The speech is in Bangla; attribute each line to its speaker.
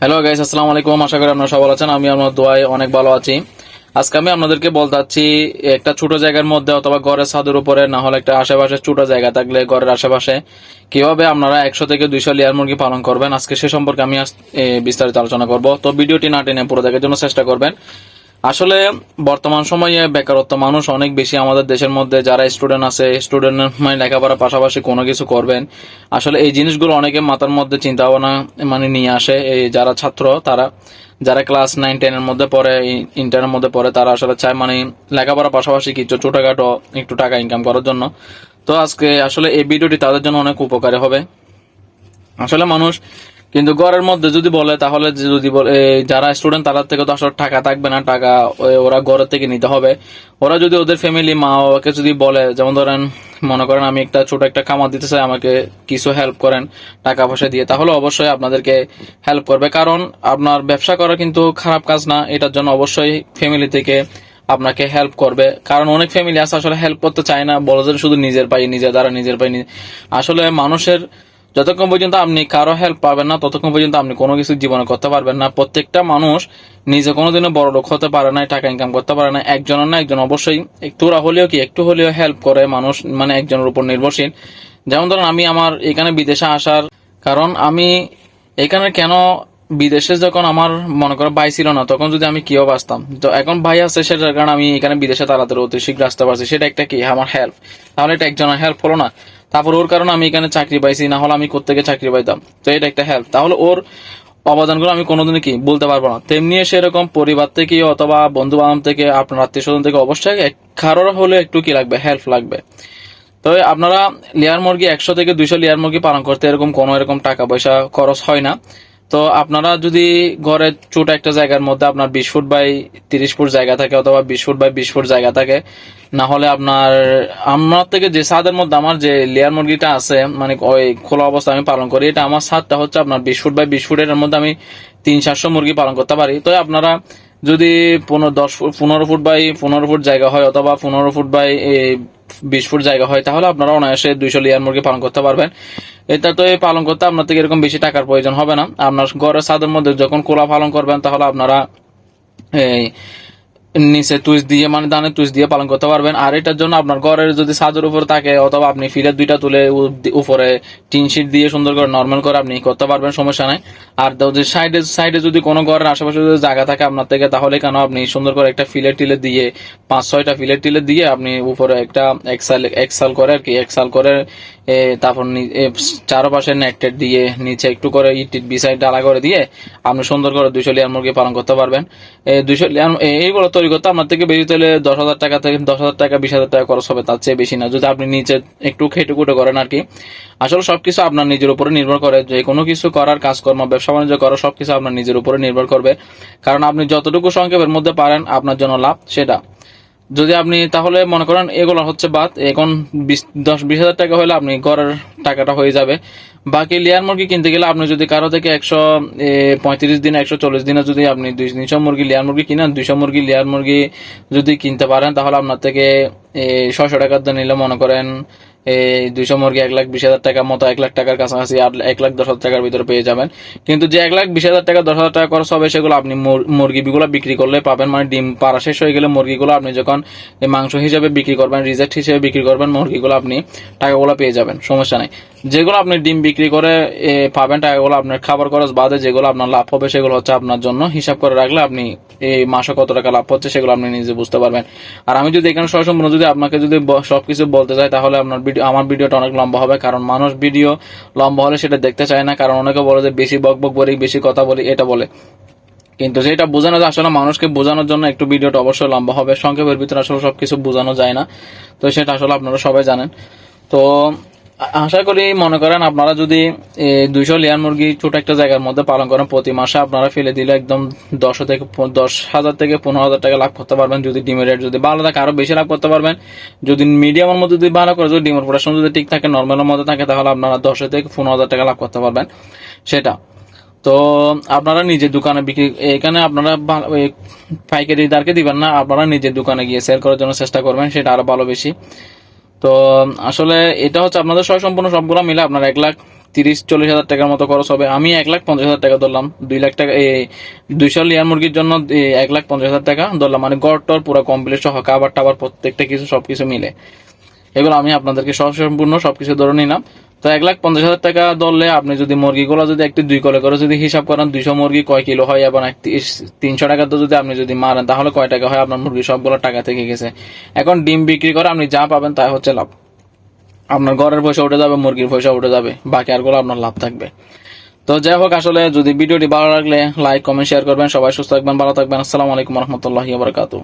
Speaker 1: হ্যালো গাইস আসসালামু আলাইকুম। আশা করি আপনারা সবাই আছেন। আমি আমার দোয়ায় অনেক ভালো আছি। আজকে আমি আপনাদেরকে বলতে চাচ্ছি একটা ছোট জায়গার মধ্যে অথবা ঘরের ছাদের উপরে, না হলে একটা আশেপাশে ছোট জায়গা থাকলে ঘরের আশেপাশে। কীভাবে আপনারা একশো থেকে দুইশো লেয়ার মুরগি পালন করবেন? আজকে সে সম্পর্কে আমি বিস্তারিত আলোচনা করব। তো ভিডিওটি না টেনে পুরো দেখার জন্য চেষ্টা করবেন। আসলে বর্তমান সময়ে বেকারত্ব মানুষ অনেক বেশি আমাদের দেশের মধ্যে, যারা স্টুডেন্ট আছে স্টুডেন্ট মানে লেখাপড়ার পাশাপাশি কোনো কিছু করবেন। আসলে এই জিনিসগুলো অনেকে মাথার মধ্যে চিন্তা ভাবনা মানে নিয়ে আসে। এই যারা ছাত্র, তারা যারা ক্লাস নাইন টেনের মধ্যে পড়ে ইন্টারের মধ্যে পড়ে, তারা আসলে চায় মানে লেখাপড়ার পাশাপাশি কিছু ছোটখাটো একটু টাকা ইনকাম করার জন্য। তো আজকে আসলে এই ভিডিওটি তাদের জন্য অনেক উপকারী হবে। আসলে মানুষ কিন্তু ঘরের মধ্যে যদি বলে, তাহলে যদি বলে যারা স্টুডেন্ট তাদের থেকে তো আসলে টাকা থাকবে না, টাকা ওরা ঘরের থেকে নিতে হবে। ওরা যদি ওদের ফ্যামিলি মা বাবাকে যদি বলে, যেমন ধরেন, মনে করেন আমি একটা ছোট একটা খামার দিতে চাই, আমাকে কিছু হেল্প করেন, টাকা পয়সা দিয়ে, তাহলে অবশ্যই আপনাদেরকে হেল্প করবে। কারণ আপনার ব্যবসা করা কিন্তু খারাপ কাজ না, এটার জন্য অবশ্যই ফ্যামিলি থেকে আপনাকে হেল্প করবে। কারণ অনেক ফ্যামিলি আছে আসলে হেল্প করতে চায় না, বলে শুধু নিজের পাই নিজের দ্বারা নিজের পাই নিজে- আসলে মানুষের যতক্ষণ পর্যন্ত আপনি কারও হেল্প পাবেন না, ততক্ষণ পর্যন্ত আপনি কোনো কিছু জীবনে করতে পারবেন না। প্রত্যেকটা মানুষ নিজে কোনোদিনও বড় লোক হতে পারে না, টাকা ইনকাম করতে পারে না। একজনের না একজন অবশ্যই একটুরা হলেও কি, একটু হলেও হেল্প করে মানুষ মানে একজনের উপর নির্ভরশীল। যেমন ধরুন, আমি আমার এখানে বিদেশে আসার কারণ, আমি এখানে কেন বিদেশে যখন আমার, মনে করো, ভাই ছিল না, তখন যদি আমি কীভাবে বাঁচতাম তো এখন ভাই আছে, সেটার কারণে আমি এখানে বিদেশে তাড়াতাড়ি অতি শীঘ্র আসতে পারছি। সেটা একটা কি? আমার হেল্প তাহলে এটা একজনের হেল্প হলো না। তারপর ওর কারণে আমি এখানে চাকরি পাইছি, না হলে আমি কোথেকে চাকরি পাইতাম? তো এটা একটা হেল্প তাহলে ওর অবদানগুলো আমি কোনোদিনই কি বলতে পারব না। তেমনি সেরকম পরিবার থেকে অথবা বন্ধু বান্ধব থেকে, আপনার আত্মীয় স্বজন থেকে অবশ্যই কারোর হলে একটু কি লাগবে? হেল্প লাগবে। তবে আপনারা লেয়ার মুরগি একশো থেকে দুইশো লেয়ার মুরগি পালন করতে এরকম কোনো এরকম টাকা পয়সা খরচ হয় না। তো আপনারা যদি ঘরে ছোট একটা জায়গার মধ্যে আপনার বিশ ফুট বাই তিরিশ ফুট জায়গা থাকে অথবা বিশ ফুট বাই বিশ ফুট জায়গা থাকে, না হলে আপনার, আমার থেকে যে ছাদের মধ্যে আমার যে লেয়ার মুরগিটা আছে মানে ওই খোলা অবস্থা আমি পালন করি, এটা আমার ছাদটা হচ্ছে আপনার বিশ ফুট বাই বিশ ফুটের মধ্যে আমি তিন, চারশো মুরগি পালন করতে পারি। তো আপনারা যদি পনেরো, দশ ফুট, পনেরো ফুট বাই পনেরো ফুট জায়গা হয় অথবা পনেরো ফুট বাই বিশ ফুট জায়গা হয়, তাহলে আপনারা অনায়াসে দুইশো লেয়ার মুরগি পালন করতে পারবেন। এটা তো এই পালন করতে আপনার থেকে এরকম বেশি টাকার প্রয়োজন হবে না। আপনার ঘরের ছাদের মধ্যে যখন কোলা পালন করবেন, তাহলে আপনারা এই নিচে তুইস দিয়ে মানে দানে তুইস দিয়ে পালন করতে পারবেন। আর এটার জন্য আপনার ঘরের যদি ছাদের উপর থাকে, অথবা আপনি ফিলের দুইটা তুলে উপরে টিন শিট দিয়ে সুন্দর করে নর্মাল করে আপনি করতে পারবেন, সমস্যা নাই। আর যদি সাইডে সাইডে যদি কোনো ঘরের আশেপাশে যদি জায়গা থাকে আপনার থেকে, তাহলে কেন আপনি সুন্দর করে একটা ফিলের টিলে দিয়ে, পাঁচ, ছয়টা ফিলের টিলে দিয়ে আপনি উপরে একটা এক্সাল এক্সাল করে আর কি এক্সাল করে তারপর চারপাশে নেট টেট দিয়ে নিচে একটু করে ইট বিসাইড ডালা করে দিয়ে আপনি সুন্দর করে দুইশো লিয়ার মুরগি পালন করতে পারবেন। দুইশো লিয়ার এইগুলো এইগুলো তৈরি করতে আপনার থেকে বেশি তাহলে দশ হাজার টাকা থেকে দশ হাজার টাকা, বিশ হাজার টাকা খরচ হবে, তার চেয়ে বেশি না। যদি আপনি নিচে একটু খেটে কুটে করেন আর কি। আসলে সবকিছু আপনার নিজের উপরে নির্ভর করে। যে কোনো কিছু করার কাজকর্ম, ব্যবসা বাণিজ্য করা সবকিছু আপনার নিজের উপরে নির্ভর করবে। কারণ আপনি যতটুকু সংক্ষেপের মধ্যে পারেন, আপনার জন্য লাভ সেটা। যদি আপনি তাহলে মনে করেন এগুলো হচ্ছে বাদ, এখন বিশ, দশ, বিশ হাজার টাকা হলে আপনি ঘরের টাকাটা হয়ে যাবে। বাকি লেয়ার মুরগি কিনতে গেলে আপনি যদি কারও থেকে একশো পঁয়ত্রিশ দিন, একশো চল্লিশ দিনে যদি আপনি দুই, তিনশো মুরগি লেয়ার মুরগি কিনেন, দুইশো মুরগি লেয়ার মুরগি যদি কিনতে পারেন, তাহলে আপনার থেকে ছশো টাকার নিলে মনে করেন দুইশো মুরগি এক লাখ বিশ হাজার টাকার মতো এক লাখ টাকার কাছাকাছি এক লাখ দশ হাজার টাকার ভিতরে পেয়ে যাবেন। কিন্তু যে এক লাখ বিশ হাজার টাকা, দশ হাজার টাকা খরচ হবে, সেগুলো আপনি মুর- মুরগিগুলো বিক্রি করলে পাবেন। মানে ডিম পাড়া শেষ হয়ে গেলে মুরগিগুলো আপনি যখন মাংস হিসেবে বিক্রি করবেন, রিজেক্ট হিসেবে বিক্রি করবেন, মুরগিগুলো আপনি টাকাগুলো পেয়ে যাবেন। সমস্যা নেই। যেগুলো আপনি ডিম বিক্রি করে পাবেন টাকাগুলো আপনার খাবার খরচ বাদে যেগুলো আপনার লাভ হবে সেগুলো হচ্ছে আপনার জন্য। হিসাব করে রাখলে আপনি এই মাসে কত টাকা লাভ হচ্ছে সেগুলো আপনি নিজে বুঝতে পারবেন। আর আমি যদি এখানে সসম্পূর্ণ যদি আপনাকে যদি সবকিছু বলতে চাই, তাহলে আপনার ভিডিও, আমার ভিডিওটা অনেক লম্বা হবে, কারণ মানুষ ভিডিও লম্বা হলে সেটা দেখতে চায় না, কারণ অনেকে বলে যে বেশি বক বক বলি, বেশি কথা বলি, এটা বলে। কিন্তু যেটা বোঝানো যায়, আসলে মানুষকে বোঝানোর জন্য একটু ভিডিওটা অবশ্যই লম্বা হবে। সংক্ষেপের ভিতরে আসলে সবকিছু বোঝানো যায় না। তো সেটা আসলে আপনারা সবাই জানেন। তো আশা করি মনে করেন আপনারা যদি দুইশো লেয়ার মুরগি ছোট একটা জায়গার মধ্যে পালন করেন প্রতি মাসে, আপনারা ফেলে দিলে একদম দশ থেকে দশ হাজার থেকে পনেরো হাজার টাকা লাভ করতে পারবেন যদি ডিমের রেট যদি ভালো থাকে, আরও বেশি লাভ করতে পারবেন। যদি মিডিয়ামের মধ্যে যদি ভালো করে, যদি ডিমের প্রোডাকশন যদি ঠিক থাকে নর্মালের মধ্যে থাকে, তাহলে আপনারা দশ থেকে পনেরো হাজার টাকা লাভ করতে পারবেন। সেটা। তো আপনারা নিজের দোকানে বিক্রি, এখানে আপনারা ওই পাইকারিদারকে দিবেন না, আপনারা নিজের দোকানে গিয়ে সেল করার জন্য চেষ্টা করবেন, সেটা আরও ভালো বেশি। তো, আসলে এটা হচ্ছে আপনাদের সহ সম্পূর্ণ সবগুলো মিলে আপনার এক লাখ তিরিশ চল্লিশ হাজার টাকার মতো খরচ হবে। আমি এক লাখ পঞ্চাশ হাজার টাকা ধরলাম, দুই লাখ টাকা, এই দুইশো লেয়ার মুরগির জন্য এক লাখ পঞ্চাশ হাজার টাকা ধরলাম। মানে গড় টর পুরো কমপ্লিট সহ, খাবার টাবার প্রত্যেকটা কিছু সবকিছু মিলে। এগুলো আমি আপনাদেরকে সব সম্পূর্ণ সবকিছু ধরে নিলাম। তো এক লাখ পঞ্চাশ হাজার টাকা ধরলে আপনি যদি মুরগিগুলো যদি একটু দুই কলে করে যদি হিসাব করেন, দুইশো মুরগি কয় কিলো হয় এবং তিনশো টাকা তো যদি আপনি যদি মারেন, তাহলে কয় টাকা হয় আপনার মুরগি সবগুলো টাকা থেকে গেছে। এখন ডিম বিক্রি করে আপনি যা পাবেন তাই হচ্ছে লাভ। আপনার ঘরের পয়সা উঠে যাবে, মুরগির পয়সা উঠে যাবে, বাকি আরগুলো আপনার লাভ থাকবে। তো যাই হোক, আসলে যদি ভিডিওটি ভালো লাগলে লাইক কমেন্ট শেয়ার করবেন। সবাই সুস্থ থাকবেন, ভালো থাকবেন। আসসালামু আলাইকুম রহমতুল্লাহি বারকাতু